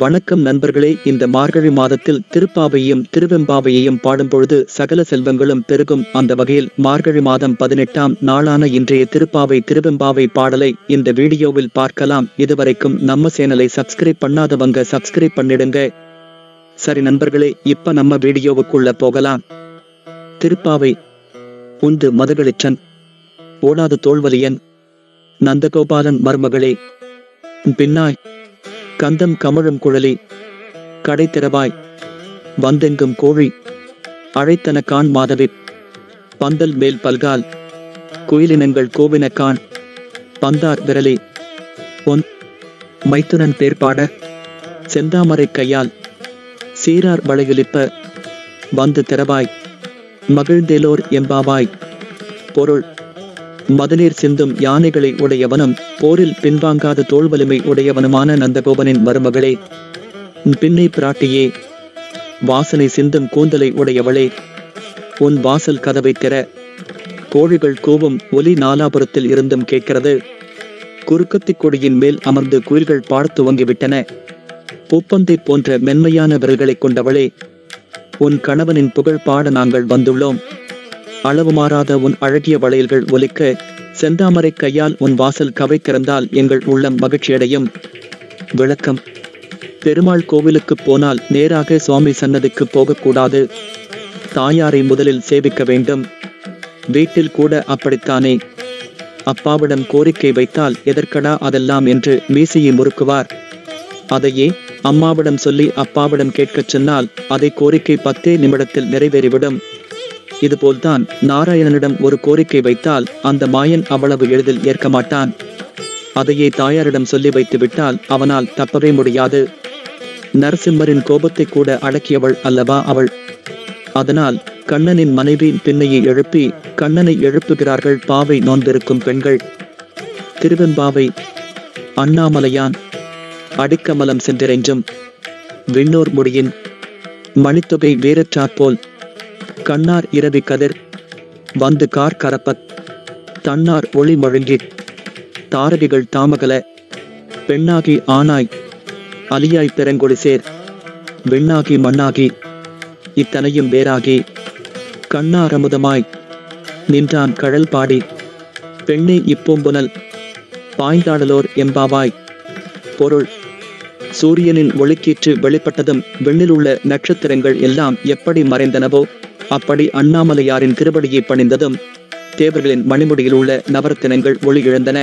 வணக்கம் நண்பர்களே. இந்த மார்கழி மாதத்தில் திருப்பாவையும் திருவெம்பாவையையும் பாடும்பொழுது சகல செல்வங்களும் பெருகும். அந்த வகையில் மார்கழி மாதம் பதினெட்டாம் நாளான இன்றைய திருப்பாவை திருவெம்பாவை பாடலை இந்த வீடியோவில் பார்க்கலாம். இதுவரைக்கும் நம்ம சேனலை சப்ஸ்கிரைப் பண்ணாதவங்க சப்ஸ்கிரைப் பண்ணிடுங்க. சரி நண்பர்களே இப்ப நம்ம வீடியோவுக்குள்ள போகலாம். திருப்பாவை உந்து மதகளிச்சன் ஓடாத தோல்வலியன் நந்தகோபாலன் மருமகளே பின்னாய் கந்தம் கமழும் குழலி கடை திறவாய் வந்தெங்கும் கோழி அழைத்தன கான் மாதவி பந்தல் மேல் பல்கால் குயிலினங்கள் கோவின கான் பந்தார் விரலி பொன் மைத்துனன் தேர்ப்பாட செந்தாமரை கையால் சீரார் வளையொலிப்ப வந்து திறவாய் மகிழ்ந்தேலோர் எம்பாவாய் பொருள் மதநீர் சிந்தும் யானைகளை உடையவனும் போரில் பின்வாங்காத தோல்வலிமை உடையவனுமான நந்தகோபனின் மருமகளே. உன் பின்னை பிராட்டியே வாசனை சிந்தும் கூந்தலை உடையவளே. உன் வாசல் கதவை திற கோழிகள் கூவும் ஒலி நாலாபுரத்தில் இருந்தும் கேட்கிறது. குறுக்கத்திக் கொடியின் மேல் அமர்ந்து குயில்கள் பாடத் துவங்கிவிட்டன. பூப்பந்தை போன்ற மென்மையான விரல்களைக் கொண்டவளே உன் கணவனின் புகழ் பாட நாங்கள் வந்துள்ளோம். அளவு மாறாத உன் அழகிய வளையல்கள் ஒலிக்க செந்தாமரை கையால் உன் வாசல் கவை திறந்தால் எங்கள் உள்ளம் மகிழ்ச்சியடையும். விளக்கம். பெருமாள் கோவிலுக்கு போனால் நேராக சுவாமி சன்னதிக்கு போகக்கூடாது. தாயாரை முதலில் சேவிக்க வேண்டும். வீட்டில் கூட அப்படித்தானே. அப்பாவிடம் கோரிக்கை வைத்தால் எதற்கடா அதெல்லாம் என்று மீசையை முறுக்குவார். அதையே அம்மாவிடம் சொல்லி அப்பாவிடம் கேட்கச் சொன்னால் அதை கோரிக்கை பத்தே நிமிடத்தில் நிறைவேறிவிடும். இதுபோல்தான் நாராயணனிடம் ஒரு கோரிக்கை வைத்தால் அந்த மாயன் அவ்வளவு எளிதில் ஏற்க மாட்டான். அதையே தாயாரிடம் சொல்லி வைத்து விட்டால் அவனால் தப்பவே முடியாது. நரசிம்மரின் கோபத்தை கூட அடக்கியவள் அல்லவா அவள்? அதனால் கண்ணனின் மனைவி பின்னையை எழுப்பி கண்ணனை எழுப்புகிறார்கள் பாவை நோன்பிருக்கும் பெண்கள். திருவெம்பாவை அண்ணாமலையான் அடிக்கமலம் சென்றிரைஞ்சும் விண்ணோர் முடியின் மணித்தொகை வீரச்சாற்போல் கண்ணார் இரவி கதிர். வந்து கார் கரப்பத். தன்னார் ஒளி மழுங்கி தாரகிகள் தாமகல. பெண்ணாகி ஆனாய். அலியாய் பெருங்கொடி சேர். விண்ணாகி மண்ணாகி. இத்தனையும் வேறாகி. கண்ணாரமுதமாய் நின்றான் கழல் பாடி. பெண்ணே இப்பூம்புனல். பாய்ந்தாடலோர் எம்பாவாய். பொருள். சூரியனின் ஒளிக்கீற்று வெளிப்பட்டதும் விண்ணில் உள்ள நட்சத்திரங்கள் எல்லாம் எப்படி மறைந்தனவோ. அப்படி அண்ணாமலையாரின் திருவடியை பணிந்ததும் தேவர்களின் மணிமுடியில் உள்ள நவரத்தினங்கள் ஒளி இழந்தன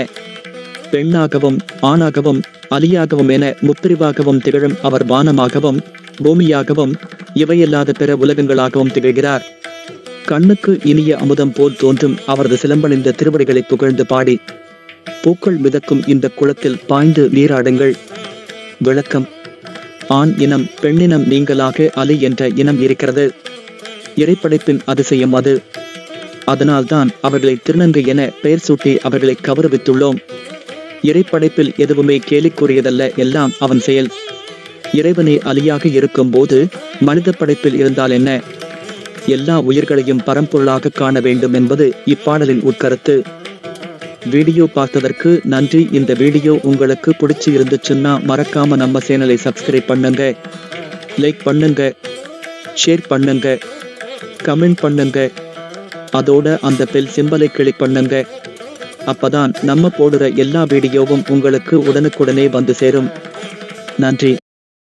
பெண்ணாகவும் ஆணாகவும் அலியாகவும் என முப்பிரிவாகவும் திகழும் அவர் வானமாகவும் பூமியாகவும் இவையல்லாத பிற உலகங்களாகவும் திகழ்கிறார். கண்ணுக்கு இனிய அமுதம் போல் தோன்றும் அவரது சிலம்பணிந்த திருவடிகளை புகழ்ந்து பாடி பூக்கள் மிதக்கும் இந்த குளத்தில் பாய்ந்து நீராடுங்கள். விளக்கம் ஆண் இனம் பெண்ணினம் நீங்களாக அலி என்ற இனம் இருக்கிறது. இறைப்படைப்பின் அதிசயம் அது. அதனால்தான் அவர்களை திருநங்கை என பெயர் சூட்டி அவர்களை கௌரவித்துள்ளோம். இறைப்படைப்பில் எதுவுமே கேலிக்குரியதல்ல எல்லாம் அவன் செயல். இறைவனே அலியாக இருக்கும் போது மனித படைப்பில் இருந்தால் என்ன? எல்லா உயிர்களையும் பரம்பொருளாக காண வேண்டும் என்பது இப்பாடலின் உட்கருத்து. வீடியோ பார்த்ததற்கு நன்றி. இந்த வீடியோ உங்களுக்கு பிடிச்சி இருந்துச்சுன்னா மறக்காம நம்ம சேனலை சப்ஸ்கிரைப் பண்ணுங்க. லைக் பண்ணுங்க. ஷேர் பண்ணுங்க. கமெண்ட் பண்ணுங்க. அதோட அந்த பெல் சிம்பலை கிளிக் பண்ணுங்க. அப்பதான் நம்ம போடுற எல்லா வீடியோவும் உங்களுக்கு உடனுக்குடனே வந்து சேரும். நன்றி.